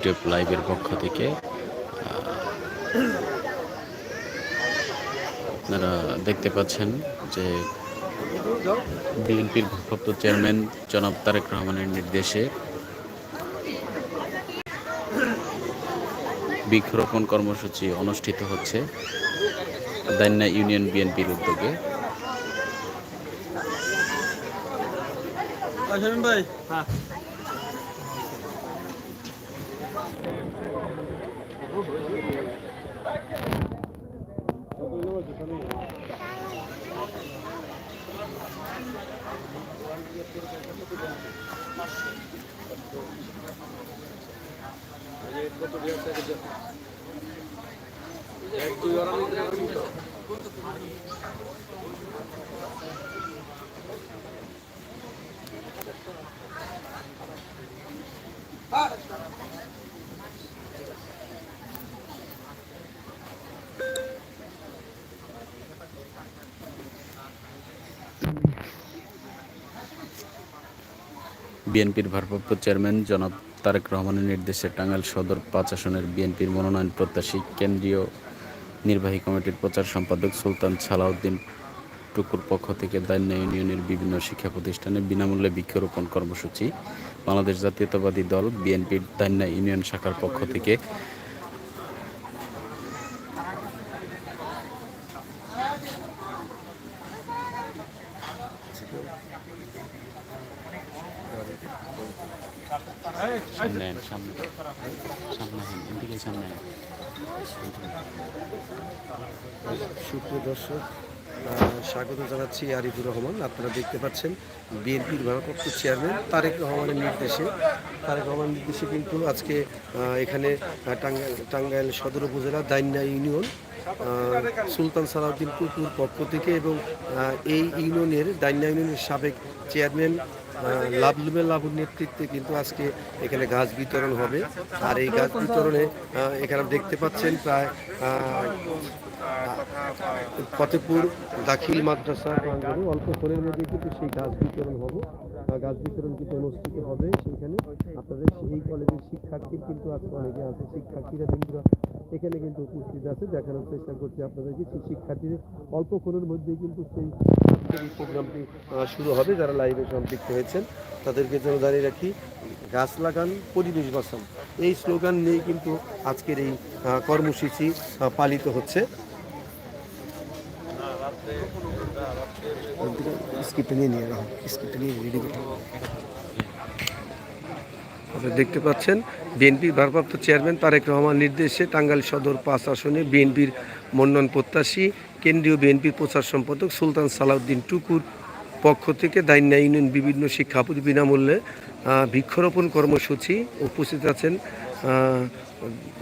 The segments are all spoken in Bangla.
ইউটিউব লাইভের পক্ষ থেকে আপনারা দেখতে পাচ্ছেন যে বিএনপির ভারপ্রাপ্ত চেয়ারম্যান জনাব তারেক রহমানের নির্দেশে বৃক্ষরোপণ কর্মসূচি অনুষ্ঠিত হচ্ছে দান্না ইউনিয়ন বিএনপির উদ্যোগে। ভাই। Jadi, itu orang yang tidak বিএনপির ভারপ্রাপ্ত চেয়ারম্যান জনাব তারেক রহমানের নির্দেশে টাঙ্গাইল সদর পাঁচ আসনের বিএনপির মনোনয়ন প্রত্যাশী কেন্দ্রীয় নির্বাহী কমিটির প্রচার সম্পাদক সুলতান সালাউদ্দিন টুকুর পক্ষ থেকে দান্না ইউনিয়নের বিভিন্ন শিক্ষা প্রতিষ্ঠানে বিনামূল্যে বৃক্ষরোপণ কর্মসূচি। বাংলাদেশ জাতীয়তাবাদী দল বিএনপির দান্না ইউনিয়ন শাখার পক্ষ থেকে সামনে সামনে সামনে এদিকে সামনে। সুপ্রিয় দর্শক স্বাগত জানাচ্ছি আরিফুর রহমান আপনারা দেখতে পাচ্ছেন বিএনপির ভারপ্রাপ্ত চেয়ারম্যান তারেক রহমানের নির্দেশে তারেক রহমানের নির্দেশে কিন্তু আজকে এখানে টাঙ্গাইল টাঙ্গাইল সদর উপজেলা দাইন্না ইউনিয়ন সুলতান সালাউদ্দিন টুকুর পক্ষ থেকে এবং এই ইউনিয়নের দাইন্না ইউনিয়নের সাবেক চেয়ারম্যান লাভলুমে লাভুর নেতৃত্বে কিন্তু আজকে এখানে গাছ বিতরণ হবে। আর এই গাছ বিতরণে এখানে দেখতে পাচ্ছেন প্রায় ফতেপুর দাখিল মাদ্রাসা প্রাঙ্গণে অল্প ফোনের মধ্যে কিন্তু সেই গাছ বিতরণ হবে। গাছ বিতরণ কিন্তু অনুষ্ঠিত হবে সেখানে আপনাদের সেই কলেজের শিক্ষার্থী কিন্তু আজকে অনেকে আছে, শিক্ষার্থীরা কিন্তু এখানে কিন্তু উপস্থিত আছে। দেখানোর চেষ্টা করছি আপনাদেরকে। সেই শিক্ষার্থীদের অল্প ফোনের মধ্যেই কিন্তু সেই প্রোগ্রামটি শুরু হবে। যারা লাইভে সম্পৃক্ত হয়েছেন তাদেরকে যেন জানিয়ে রাখি। গাছ লাগান পরিবেশ বাঁচান। এই স্লোগান নিয়ে কিন্তু আজকের এই কর্মসূচি পালিত হচ্ছে। আপনারা দেখতে পাচ্ছেন বিএনপির ভারপ্রাপ্ত চেয়ারম্যান তারেক রহমান নির্দেশে টাঙ্গাইল সদর পাঁচ আসনে বিএনপির মনোনয়ন প্রত্যাশী কেন্দ্রীয় বিএনপির প্রচার সম্পাদক সুলতান সালাউদ্দিন টুকুর পক্ষ থেকে দাইন্না ইউনিয়ন বিভিন্ন শিক্ষা বিনামূল্যে বৃক্ষরোপণ কর্মসূচি উপস্থিত আছেন আহ,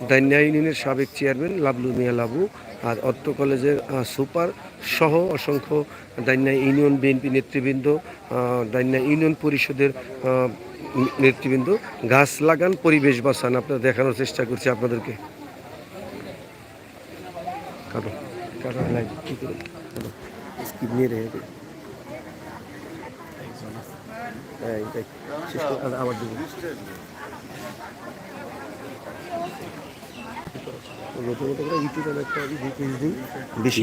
দাইন্না ইউনিয়নের সাবেক চেয়ারম্যান লাবলু মিয়া লাবু আর অত্ত কলেজের সুপার সহ অসংখ্য দাইন্না ইউনিয়ন বিএনপি নেতৃবৃন্দ আহ, দাইন্না ইউনিয়ন পরিষদের নেতৃবৃন্দ। গাছ লাগান পরিবেশ বাঁচান আপনারা দেখানোর চেষ্টা করছি আপনাদেরকে। করে নিয়ে রেখে দে। এই, দেখ, শেষ করে আর আবার দেবো। নতুন করে ইউটিউবে একটা বেশি।